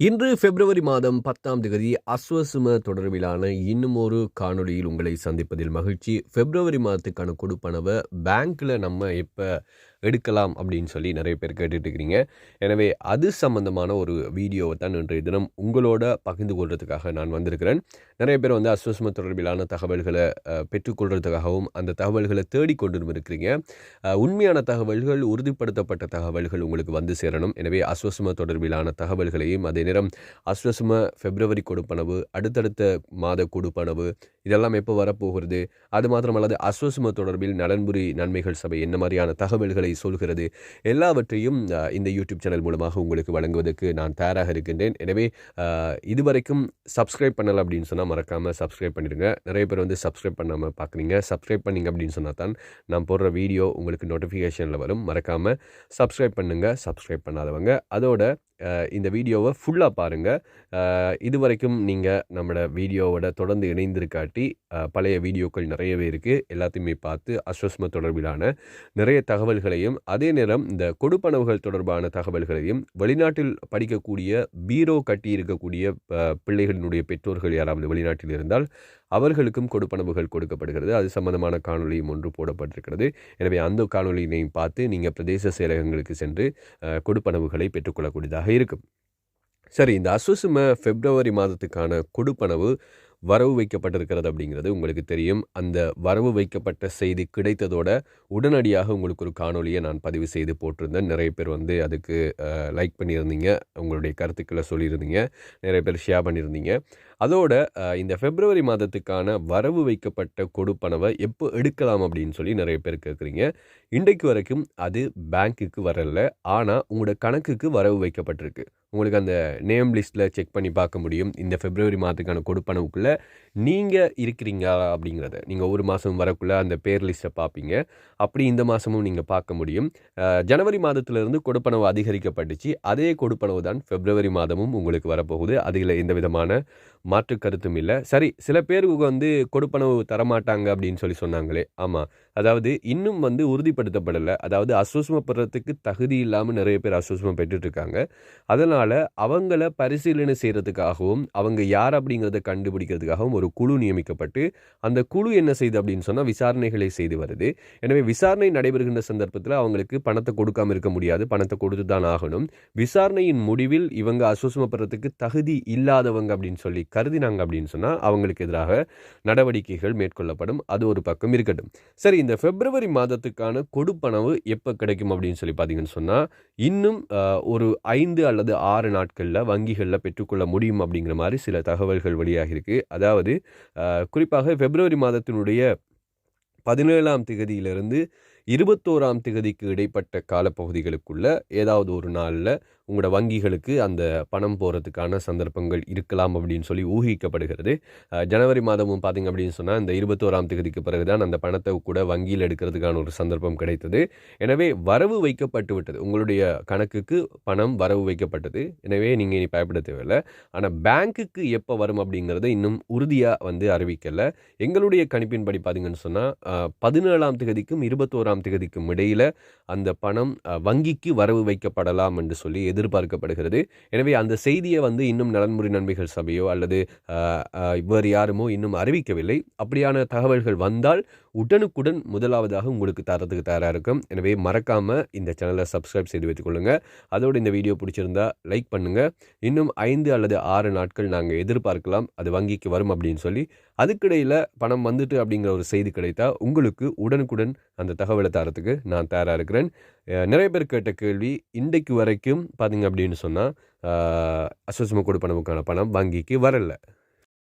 இன்று பிப்ரவரி மாதம் பத்தாம் தேதி அஸ்வசும தொடர்பிலான இன்னும் ஒரு காணொளியில் உங்களை சந்திப்பதில் மகிழ்ச்சி. பிப்ரவரி மாதத்துக்கான கொடுப்பனவை பேங்க்கில் நம்ம இப்போ எடுக்கலாம் அப்படின்னு சொல்லி நிறைய பேர் கேட்டுட்ருக்கிறீங்க. எனவே அது சம்பந்தமான ஒரு வீடியோவை தான் இன்றைய தினம் உங்களோட பகிர்ந்து கொள்றதுக்காக நான் வந்திருக்கிறேன். நிறைய பேர் வந்து அஸ்வசம தொடர்பிலான தகவல்களை பெற்றுக்கொள்வதுக்காகவும் அந்த தகவல்களை தேடிக்கொண்டு இருக்கிறீங்க. உண்மையான தகவல்கள் உறுதிப்படுத்தப்பட்ட தகவல்கள் உங்களுக்கு வந்து சேரணும். எனவே அஸ்வசம தொடர்பிலான தகவல்களையும் அதே நேரம் அஸ்வசம பிப்ரவரி கொடுப்பனவு அடுத்தடுத்த மாத கொடுப்பனவு இதெல்லாம் எப்போ வரப்போகிறது? அது மாத்திரமல்லாது அஸ்வசும தொடர்பில் நலன்புரி நன்மைகள் சபை என்ன மாதிரியான தகவல்களை சொல்கிறது? எல்லாவற்றையும் இந்த யூடியூப் சேனல் மூலமாக உங்களுக்கு வழங்குவதற்கு நான் தயாராக இருக்கின்றேன். எனவே இதுவரைக்கும் சப்ஸ்கிரைப் பண்ணலை அப்படின்னு சொன்னால் மறக்காமல் சப்ஸ்கிரைப் பண்ணிடுங்க. நிறைய பேர் வந்து சப்ஸ்கிரைப் பண்ணாமல் பார்க்குறீங்க சப்ஸ்கிரைப் பண்ணீங்க அப்படின்னு சொன்னால் தான் நான் போடுற வீடியோ உங்களுக்கு நோட்டிஃபிகேஷனில் வரும். மறக்காமல் சப்ஸ்கிரைப் பண்ணுங்கள் சப்ஸ்கிரைப் பண்ணாதவங்க. அதோட இந்த வீடியோவை ஃபுல்லாக பாருங்கள் இது வரைக்கும் நீங்கள் நம்மளோட வீடியோவோட தொடர்ந்து இணைந்திருக்காட்டி பழைய வீடியோக்கள் நிறையவே இருக்குது எல்லாத்தையுமே பார்த்து அஸ்வஸ்ம தொடர்பிலான நிறைய தகவல்களையும் அதே நேரம் இந்த கொடுப்பனவுகள் தொடர்பான தகவல்களையும் வெளிநாட்டில் படிக்கக்கூடிய பீரோ கட்டி இருக்கக்கூடிய பிள்ளைகளினுடைய பெற்றோர்கள் யாராவது வெளிநாட்டில் இருந்தால் அவர்களுக்கும் கொடுப்பனவுகள் கொடுக்கப்படுகிறது. அது சம்பந்தமான காணொலியும் ஒன்று போடப்பட்டிருக்கிறது. எனவே அந்த காணொலியினையும் பார்த்து நீங்கள் பிரதேச செயலகங்களுக்கு சென்று கொடுப்பனவுகளை பெற்றுக்கொள்ளக்கூடியதாக இருக்கும். சரி இந்த அசுசும பிப்ரவரி மாதத்துக்கான கொடுப்பனவு வரவு வைக்கப்பட்டிருக்கிறது அப்படிங்கிறது உங்களுக்கு தெரியும். அந்த வரவு வைக்கப்பட்ட செய்தி கிடைத்ததோட உடனடியாக உங்களுக்கு ஒரு காணொலியை நான் பதிவு செய்து போட்டிருந்தேன். நிறைய பேர் வந்து அதுக்கு லைக் பண்ணியிருந்தீங்க. உங்களுடைய கருத்துக்களை சொல்லியிருந்தீங்க. நிறைய பேர் ஷேர் பண்ணியிருந்தீங்க. அதோட இந்த பிப்ரவரி மாதத்துக்கான வரவு வைக்கப்பட்ட கொடுப்பனவை எப்போ எடுக்கலாம் அப்படின்னு சொல்லி நிறைய பேர் கேட்குறீங்க. இன்றைக்கு வரைக்கும் அது பேங்க்குக்கு வரல. ஆனால் உங்களோட கணக்குக்கு வரவு வைக்கப்பட்டிருக்கு. உங்களுக்கு அந்த நேம் லிஸ்ட்டில் செக் பண்ணி பார்க்க முடியும். இந்த ஃபெப்ரவரி மாதத்துக்கான கொடுப்பனவுக்குள்ளே நீங்கள் இருக்கிறீங்களா அப்படிங்கிறத. நீங்கள் ஒரு மாதம் வரக்குள்ளே அந்த பேர் லிஸ்ட்டை பார்ப்பீங்க. அப்படி இந்த மாதமும் நீங்கள் பார்க்க முடியும். ஜனவரி மாதத்திலிருந்து கொடுப்பனவு அதிகரிக்கப்பட்டுச்சு. அதே கொடுப்பனவு தான் ஃபெப்ரவரி மாதமும் உங்களுக்கு வரப்போகுது. அதில் எந்த விதமான மாற்று கருத்தும் இல்லை. சரி சில பேருக்கு வந்து கொடுப்பனவு தரமாட்டாங்க அப்படின்னு சொல்லி சொன்னாங்களே. ஆமாம் அதாவது இன்னும் வந்து உறுதிப்படுத்தப்படலை. அதாவது அசுஸ்மப்படுறதுக்கு தகுதி இல்லாமல் நிறைய பேர் அசுஸ்மம் பெற்றுட்டு அதனால் அவங்கள பரிசீலனை செய்கிறதுக்காகவும் அவங்க யார் அப்படிங்கிறத கண்டுபிடிக்கிறதுக்காகவும் ஒரு குழு நியமிக்கப்பட்டு அந்த குழு என்ன செய்யுது அப்படின்னு சொன்னால் விசாரணைகளை செய்து வருது. எனவே விசாரணை நடைபெறுகின்ற சந்தர்ப்பத்தில் அவங்களுக்கு பணத்தை கொடுக்காமல் இருக்க முடியாது. பணத்தை கொடுத்து தான் ஆகணும். விசாரணையின் முடிவில் இவங்க அசுஸ்மப்படுறதுக்கு தகுதி இல்லாதவங்க அப்படின்னு சொல்லி கருதினாங்க அப்படின்னு சொன்னால் அவங்களுக்கு எதிராக நடவடிக்கைகள் மேற்கொள்ளப்படும். அது ஒரு பக்கம் இருக்கட்டும். சரி இந்த பிப்ரவரி மாதத்துக்கான கொடுப்பனவு எப்போ கிடைக்கும் அப்படின்னு சொல்லி பார்த்தீங்கன்னு சொன்னால் இன்னும் ஒரு ஐந்து அல்லது ஆறு நாட்களில் வங்கிகளில் பெற்றுக்கொள்ள முடியும் அப்படிங்கிற மாதிரி சில தகவல்கள் வெளியாகிருக்கு அதாவது குறிப்பாக பிப்ரவரி மாதத்தினுடைய பதினேழாம் தேதியிலிருந்து இருபத்தோராம் திகதிக்கு இடைப்பட்ட காலப்பகுதிகளுக்குள்ள ஏதாவது ஒரு நாளில் உங்களோட வங்கிகளுக்கு அந்த பணம் போகிறதுக்கான சந்தர்ப்பங்கள் இருக்கலாம் அப்படின்னு சொல்லி ஊகிக்கப்படுகிறது. ஜனவரி மாதமும் பார்த்தீங்க அப்படின்னு சொன்னால் இந்த இருபத்தோராம் திகதிக்கு பிறகுதான் அந்த பணத்தை கூட வங்கியில் எடுக்கிறதுக்கான ஒரு சந்தர்ப்பம் கிடைத்தது. எனவே வரவு வைக்கப்பட்டு விட்டது. உங்களுடைய கணக்குக்கு பணம் வரவு வைக்கப்பட்டது. எனவே நீங்கள் இனி பயப்பட தேவையில்லை. ஆனால் பேங்க்குக்கு எப்போ வரும் அப்படிங்கிறத இன்னும் உறுதியாக வந்து அறிவிக்கலை. எங்களுடைய கணிப்பின்படி பார்த்திங்கன்னு சொன்னால் பதினேழாம் திகதிக்கும் இருபத்தோராம் திகதிக்கும் இடையில் அந்த பணம் வங்கிக்கு வரவு வைக்கப்படலாம் என்று சொல்லி எதிர்பார்க்கப்படுகிறது. எனவே அந்த செய்தியை வந்து இன்னும் நலன்முறை நன்மைகள் சபையோ அல்லது அஹ், வேறு யாருமோ இன்னும் அறிவிக்கவில்லை. அப்படியான தகவல்கள் வந்தால் உடனுக்குடன் முதலாவதாக உங்களுக்கு தரத்துக்கு தயாராக இருக்கும். எனவே மறக்காமல் இந்த சேனலை சப்ஸ்கிரைப் செய்து வைத்துக்கொள்ளுங்க அதோடு இந்த வீடியோ பிடிச்சிருந்தா லைக் பண்ணுங்கள் இன்னும் ஐந்து அல்லது ஆறு நாட்கள் நாங்கள் எதிர்பார்க்கலாம். அது வங்கிக்கு வரும் அப்படின்னு சொல்லி. அதுக்கிடையில் பணம் வந்துட்டு அப்படிங்கிற ஒரு செய்தி கிடைத்தா உங்களுக்கு உடனுக்குடன் அந்த தகவலை தரத்துக்கு நான் தயாராக இருக்கிறேன். நிறைய பேர் கேட்ட கேள்வி இன்றைக்கு வரைக்கும் பார்த்திங்க அப்படின்னு சொன்னால் அசுசம கொடுப்பனவுக்கான பணம் வங்கிக்கு வரலை.